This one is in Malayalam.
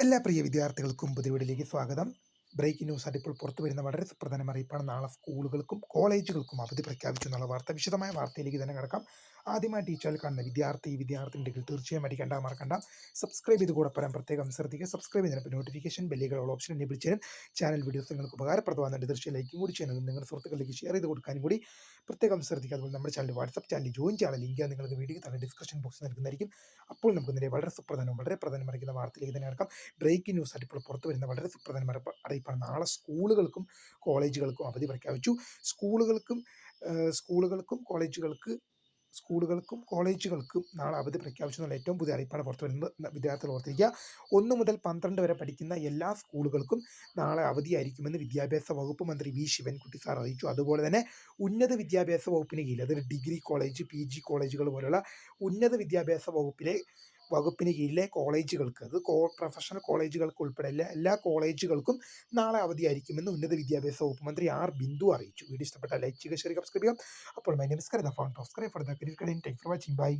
എല്ലാ പ്രിയ വിദ്യാർത്ഥികൾക്കും പുതിയ വീടിലേക്ക് സ്വാഗതം. ബ്രേക്കിംഗ് ന്യൂസ് ആയിട്ട് ഇപ്പോൾ പുറത്തു വരുന്ന വളരെ സുപ്രധാന അറിയിപ്പാണ്. നാളെ സ്കൂളുകൾക്കും കോളേജുകൾക്കും അവധി പ്രഖ്യാപിച്ചു എന്നുള്ള വാർത്ത വിശദമായ വാർത്തയിലേക്ക് തന്നെ കിടക്കാം. ആദ്യമായി ടീച്ചറിൽ കാണുന്ന വിദ്യാർത്ഥി വിദ്യാർത്ഥിനികൾ തീർച്ചയായും അടിക്കണ്ട മറക്കണ്ട. സബ്സ്ക്രൈബ് ചെയ്ത് കൂടെ പറയാൻ പ്രത്യേകം ശ്രദ്ധിക്കുക. സബ്സ്ക്രൈബ് ചെയ്തപ്പോൾ നോട്ടിഫിക്കേഷൻ ബെല്ലുകളുള്ള ഓപ്ഷൻ എന്നെ വിളിച്ചാലും ചാനൽ വീഡിയോസ് നിങ്ങൾക്ക് ഉപകാരപ്രദമാകുന്നുണ്ട്. തീർച്ചയായും ലൈക്കും കൂടി ചെയ്യുന്നത് നിങ്ങളുടെ സുഹൃത്തുക്കളിലേക്ക് ഷെയർ ചെയ്ത് കൊടുക്കാനും കൂടി പ്രത്യേകം ശ്രദ്ധിക്കുക. അതുപോലെ നമ്മുടെ ചാനൽ വാട്സപ്പ് ചാനൽ ജോയിൻ ചെയ്യാനുള്ള ലിങ്ക് നിങ്ങൾക്ക് വീഡിയോ തന്നെ ഡിസ്ക്രിപ്ഷൻ ബോക്സിൽ നൽകുന്നതായിരിക്കും. അപ്പോൾ നമുക്ക് ഇതിന്റെ വളരെ സുപ്രധാനവും വളരെ പ്രധാനമറിയിക്കുന്ന വാർത്തയിലേക്ക് തന്നെ കിടക്കാം. ബ്രേക്കിംഗ് ന്യൂസ് ആയിട്ട് ഇപ്പോൾ പുറത്തു വരുന്ന വളരെ സുപ്രധാനമായ അറിയിപ്പാണ് നാളെ സ്കൂളുകൾക്കും കോളേജുകൾക്കും അവധി പ്രഖ്യാപിച്ചു. സ്കൂളുകൾക്കും സ്കൂളുകൾക്കും കോളേജുകൾക്ക് സ്കൂളുകൾക്കും കോളേജുകൾക്കും നാളെ അവധി പ്രഖ്യാപിച്ചു എന്നുള്ള ഏറ്റവും പുതിയ അറിയിപ്പാണ് പുറത്തു വരുന്നത്. വിദ്യാർത്ഥികൾ ഓർത്തിരിക്കുക. ഒന്ന് മുതൽ പന്ത്രണ്ട് വരെ പഠിക്കുന്ന എല്ലാ സ്കൂളുകൾക്കും നാളെ അവധിയായിരിക്കുമെന്ന് വിദ്യാഭ്യാസ വകുപ്പ് മന്ത്രി വി. ശിവൻകുട്ടി സാർ അറിയിച്ചു. അതുപോലെ തന്നെ ഉന്നത വിദ്യാഭ്യാസ വകുപ്പിന് കീഴിൽ അതായത് ഡിഗ്രി കോളേജ് പി. കോളേജുകൾ പോലുള്ള ഉന്നത വിദ്യാഭ്യാസ വകുപ്പിലെ വകുപ്പിന് കീഴിലെ കോളേജുകൾക്ക് അത് കോ പ്രൊഫഷണൽ കോളേജുകൾക്ക് ഉൾപ്പെടെ എല്ലാ കോളേജുകൾക്കും നാളെ അവധിയായിരിക്കുമെന്ന് ഉന്നത വിദ്യാഭ്യാസ വകുപ്പ് മന്ത്രി ആർ ബിന്ദു അറിയിച്ചു. വീഡിയോ ഇഷ്ടപ്പെട്ട ലൈക്ക് ചെയ്യുക ഷെയർ സബ്സ്ക്രൈബ് ചെയ്യുക. അപ്പോൾ my name phone for the career for watching bye